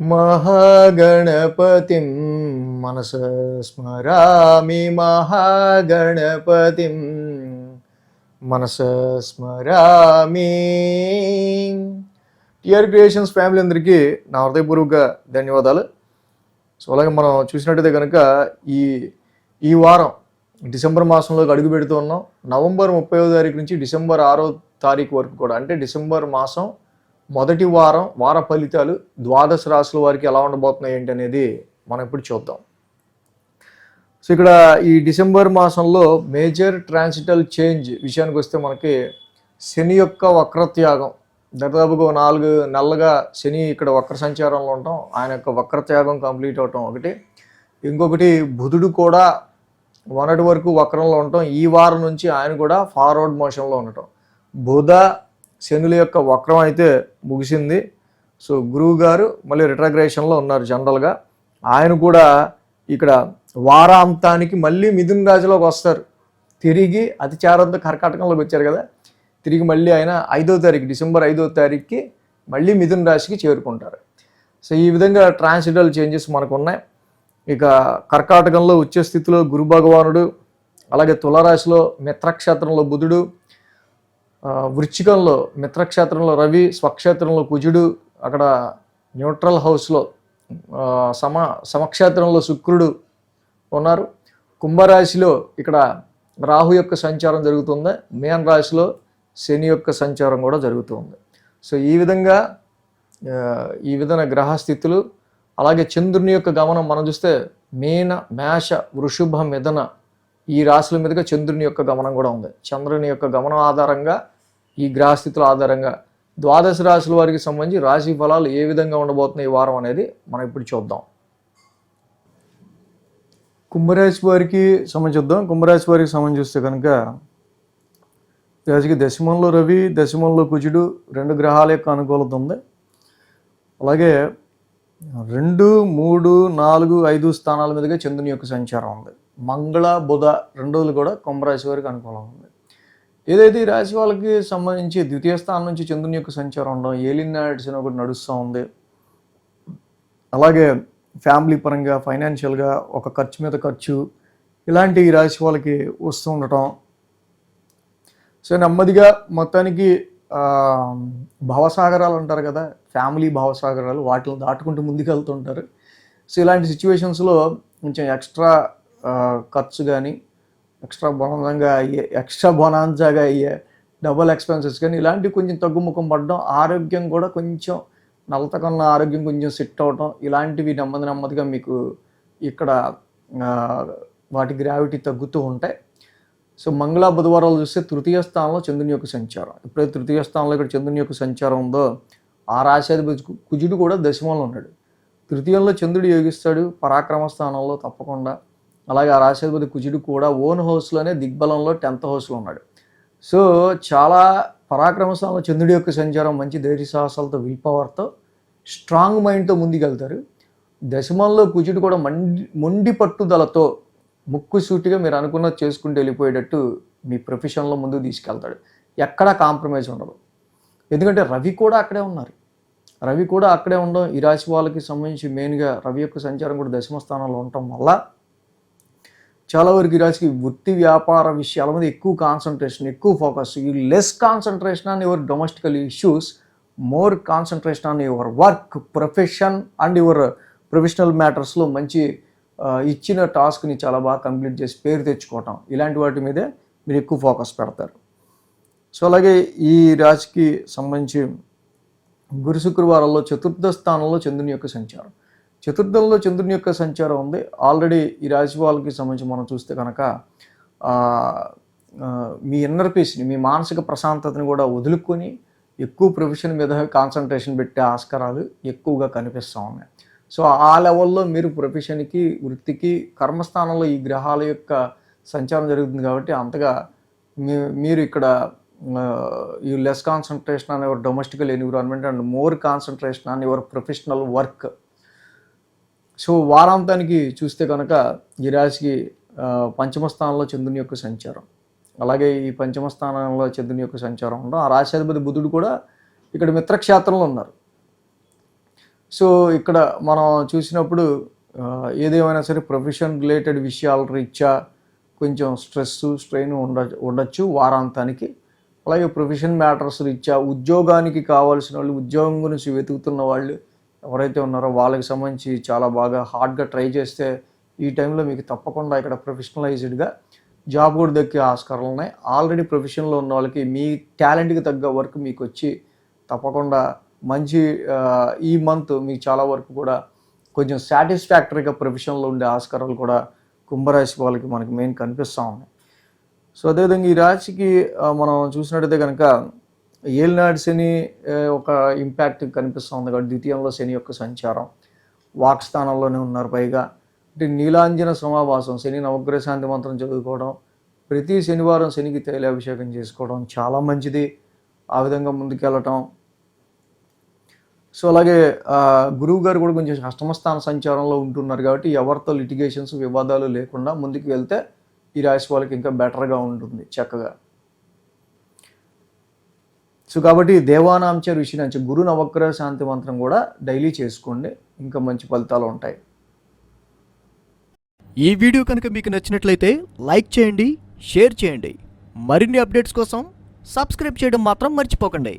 మహాగణపతిం మనస స్మరామి మహాగణపతిం మనస స్మరామి. టిఆర్ క్రియేషన్స్ ఫ్యామిలీ అందరికీ నా హృదయపూర్వక ధన్యవాదాలు. సో అలాగే మనం చూసినట్టయితే కనుక ఈ ఈ వారం డిసెంబర్ మాసంలోకి అడుగు పెడుతూ ఉన్నాం. నవంబర్ ముప్పైవ తారీఖు నుంచి డిసెంబర్ ఆరో తారీఖు వరకు కూడా అంటే డిసెంబర్ మాసం మొదటి వారం వార ఫలితాలు ద్వాదశ రాశుల వారికి ఎలా ఉండబోతున్నాయి ఏంటి అనేది మనం ఇప్పుడు చూద్దాం. సో ఇక్కడ ఈ డిసెంబర్ మాసంలో మేజర్ ట్రాన్సిటల్ చేంజ్ విషయానికి వస్తే మనకి శని యొక్క వక్రత్యాగం దాదాపుగా నాలుగు నెలలుగా శని ఇక్కడ వక్ర సంచారంలో ఉండటం ఆయన యొక్క వక్రత్యాగం కంప్లీట్ అవటం ఒకటి. ఇంకొకటి బుధుడు కూడా మొన్నటి వరకు వక్రంలో ఉండటం ఈ వారం నుంచి ఆయన కూడా ఫార్వర్డ్ మోషన్లో ఉండటం. బుధ శనుల యొక్క వక్రం అయితే ముగిసింది. సో గురువు గారు మళ్ళీ రిట్రగ్రేషన్లో ఉన్నారు జనరల్గా. ఆయన కూడా ఇక్కడ వారాంతానికి మళ్ళీ మిథున రాజులోకి వస్తారు. తిరిగి అతిచారంతో కర్కాటకంలోకి వచ్చారు కదా. తిరిగి మళ్ళీ ఆయన ఐదో తారీఖు డిసెంబర్ ఐదో తారీఖుకి మళ్ళీ మిథున రాశికి చేరుకుంటారు. సో ఈ విధంగా ట్రాన్సిడల్ చేంజెస్ మనకు ఉన్నాయి ఇక కర్కాటకంలో ఉచ్చ స్థితిలో గురు భగవానుడు అలాగే తులరాశిలో మిత్రక్షేత్రంలో బుధుడు వృచ్చికంలో మిత్రక్షేత్రంలో రవి స్వక్షేత్రంలో కుజుడు అక్కడ న్యూట్రల్ హౌస్లో సమ సమక్షేత్రంలో శుక్రుడు ఉన్నారు. కుంభరాశిలో ఇక్కడ రాహు యొక్క సంచారం జరుగుతుంది. మేన్ రాశిలో శని యొక్క సంచారం కూడా జరుగుతుంది. సో ఈ విధంగా ఈ విధమైన గ్రహస్థితులు అలాగే చంద్రుని యొక్క గమనం మనం చూస్తే మీన మేష వృషభ మిథన ఈ రాశుల మీదుగా చంద్రుని యొక్క గమనం కూడా ఉంది. చంద్రుని యొక్క గమనం ఆధారంగా ఈ గ్రహస్థితుల ఆధారంగా ద్వాదశ రాశుల వారికి సంబంధించి రాశి ఫలాలు ఏ విధంగా ఉండబోతున్నాయి ఈ వారం అనేది మనం ఇప్పుడు చూద్దాం. కుంభరాశి వారికి సంబంధించి చూద్దాం. కుంభరాశి వారికి సంబంధించి చూస్తే కనుక రాశికి దశమంలో రవి దశమంలో కుజుడు రెండు గ్రహాల యొక్క అనుకూలత ఉంది. అలాగే రెండు మూడు నాలుగు ఐదు స్థానాల మీదుగా చంద్రుని యొక్క సంచారం ఉంది. మంగళ బుధ రెండు రోజులు కూడా కుంభరాశి వారికి అనుకూలంగా ఉంది. ఏదైతే ఈ రాశి వాళ్ళకి సంబంధించి ద్వితీయ స్థానం నుంచి చంద్రుని యొక్క సంచారం ఉండడం ఏలినాడ్స్ అని ఒకటి నడుస్తూ ఉంది. అలాగే ఫ్యామిలీ పరంగా ఫైనాన్షియల్గా ఒక ఖర్చు మీద ఖర్చు ఇలాంటి ఈ రాశి వాళ్ళకి వస్తూ ఉండటం. సో నెమ్మదిగా మొత్తానికి భావసాగరాలు అంటారు కదా ఫ్యామిలీ భావసాగరాలు వాటిని దాటుకుంటూ ముందుకు వెళ్తుంటారు సో ఇలాంటి సిచ్యువేషన్స్లో కొంచెం ఎక్స్ట్రా ఖర్చు కానీ ఎక్స్ట్రా బొనంగా అయ్యే ఎక్స్ట్రా బొనాన్సాగా అయ్యే డబుల్ ఎక్స్పెన్సెస్ కానీ ఇలాంటివి కొంచెం తగ్గుముఖం పడడం ఆరోగ్యం కూడా కొంచెం నలతకన్న ఆరోగ్యం కొంచెం సెట్ అవడం ఇలాంటివి నెమ్మది నెమ్మదిగా మీకు ఇక్కడ వాటి గ్రావిటీ తగ్గుతూ ఉంటాయి. సో మంగళ బుధవారాలు చూస్తే తృతీయ స్థానంలో చంద్రుని యొక్క సంచారం. ఎప్పుడైతే తృతీయ స్థానంలో ఇక్కడ చంద్రుని యొక్క సంచారం ఉందో ఆ రాశాధిపతి కుజుడు కూడా దశమంలో ఉన్నాడు. తృతీయంలో చంద్రుడు యోగిస్తాడు పరాక్రమ స్థానంలో తప్పకుండా అలాగే ఆ రాశాధిపతి కుజుడు కూడా ఓన్ హౌస్లోనే దిగ్బలంలో టెన్త్ హౌస్లో ఉన్నాడు. సో చాలా పరాక్రమశాల చంద్రుడి యొక్క సంచారం మంచి ధైర్య సాహసాలతో విల్ పవర్తో స్ట్రాంగ్ మైండ్తో ముందుకెళ్తారు. దశమంలో కుజుడు కూడా మండి మొండి పట్టుదలతో ముక్కు సూటిగా మీరు అనుకున్నది చేసుకుంటూ వెళ్ళిపోయేటట్టు మీ ప్రొఫెషన్లో ముందుకు తీసుకెళ్తాడు. ఎక్కడా కాంప్రమైజ్ ఉండదు. ఎందుకంటే రవి కూడా అక్కడే ఉన్నారు. రవి కూడా అక్కడే ఉండడం ఈ రాశి వాళ్ళకి సంబంధించి మెయిన్గా రవి యొక్క సంచారం కూడా దశమ స్థానంలో ఉండటం వల్ల చాలా వరకు ఈ రాశికి వృత్తి వ్యాపార విషయాల మీద ఎక్కువ కాన్సన్ట్రేషన్ ఎక్కువ focus you less concentration on your domestical issues more concentration on your work profession and your professional మ్యాటర్స్లో మంచి ఇచ్చిన టాస్క్ని చాలా బాగా కంప్లీట్ చేసి పేరు తెచ్చుకోవటం. ఇలాంటి వాటి మీదే మీరు ఎక్కువ ఫోకస్ పెడతారు. సో అలాగే ఈ రాశికి సంబంధించి గురు శుక్రవారంలో చతుర్థ స్థానంలో చంద్రుని యొక్క సంచారం. చతుర్థంలో చంద్రుని యొక్క సంచారం ఉంది. ఆల్రెడీ ఈ రాశి వాళ్ళకి సంబంధించి మనం చూస్తే కనుక మీ ఇన్నర్ పీస్ని మీ మానసిక ప్రశాంతతని కూడా వదులుకొని ఎక్కువ ప్రొఫెషన్ మీద కాన్సన్ట్రేషన్ పెట్టే ఆస్కారాలు ఎక్కువగా కనిపిస్తూ ఉన్నాయి. సో ఆ లెవెల్లో మీరు ప్రొఫెషన్కి వృత్తికి కర్మస్థానంలో ఈ గ్రహాల యొక్క సంచారం జరుగుతుంది కాబట్టి అంతగా మీ మీరు ఇక్కడ ఈ less concentration on your domestical environment and more concentration on your professional work so వారాంతానికి చూస్తే కనుక ఈ రాశికి పంచమ స్థానంలో చంద్రుని యొక్క సంచారం. అలాగే ఈ పంచమ స్థానంలో చంద్రుని యొక్క సంచారం ఉండడం. ఆ రాశాధిపతి బుధుడు కూడా ఇక్కడ మిత్రక్షేత్రంలో ఉన్నారు. సో ఇక్కడ మనం చూసినప్పుడు ఏదేమైనా సరే ప్రొఫెషన్ రిలేటెడ్ విషయాల రీత్యా కొంచెం స్ట్రెస్ స్ట్రెయిన్ ఉండ ఉండొచ్చు వారాంతానికి. అలాగే ప్రొఫెషన్ మ్యాటర్స్ రీత్యా ఉద్యోగానికి కావాల్సిన వాళ్ళు ఉద్యోగం గురించి వెతుకుతున్న వాళ్ళు ఎవరైతే ఉన్నారో వాళ్ళకి సంబంధించి చాలా బాగా హార్డ్గా ట్రై చేస్తే ఈ టైంలో మీకు తప్పకుండా ఇక్కడ ప్రొఫెషనలైజ్డ్గా జాబ్ కూడా దక్కే ఆస్కారాలు ఉన్నాయి. ఆల్రెడీ ప్రొఫెషన్లో ఉన్న వాళ్ళకి మీ టాలెంట్కి తగ్గ వర్క్ మీకు వచ్చి తప్పకుండా మంచి ఈ మంత్ మీకు చాలా వరకు కూడా కొంచెం సాటిస్ఫాక్టరీగా ప్రొఫెషన్లో ఉండే ఆస్కారాలు కూడా కుంభరాశి వాళ్ళకి మనకి మెయిన్ కనిపిస్తూ ఉన్నాయి. సో అదేవిధంగా ఈ రాశికి మనం చూసినట్టయితే కనుక ఏలినాడు శని ఒక ఇంపాక్ట్ కనిపిస్తుంది కాబట్టి ద్వితీయంలో శని యొక్క సంచారం. వాక్ స్థానంలోనే ఉన్నారు పైగా. అంటే నీలాంజన సమావాసం శని నవగ్రహ శాంతి మంత్రం చదువుకోవడం ప్రతి శనివారం శనికి తైలాభిషేకం చేసుకోవడం చాలా మంచిది. ఆ విధంగా ముందుకెళ్ళటం. సో అలాగే గురువు గారు కూడా కొంచెం అష్టమస్థాన సంచారంలో ఉంటున్నారు కాబట్టి ఎవరితో లిటిగేషన్స్ వివాదాలు లేకుండా ముందుకు వెళ్తే ఈ రాశి వాళ్ళకి ఇంకా బెటర్గా ఉంటుంది చక్కగా. సో కాబట్టి దేవానాంచ ఋషి నుంచి గురు నవగ్రహ శాంతి మంత్రం కూడా డైలీ చేసుకోండి. ఇంకా మంచి ఫలితాలు ఉంటాయి. ఈ వీడియో కనుక మీకు నచ్చినట్లయితే లైక్ చేయండి షేర్ చేయండి. మరిన్ని అప్డేట్స్ కోసం సబ్స్క్రైబ్ చేయడం మాత్రం మర్చిపోకండి.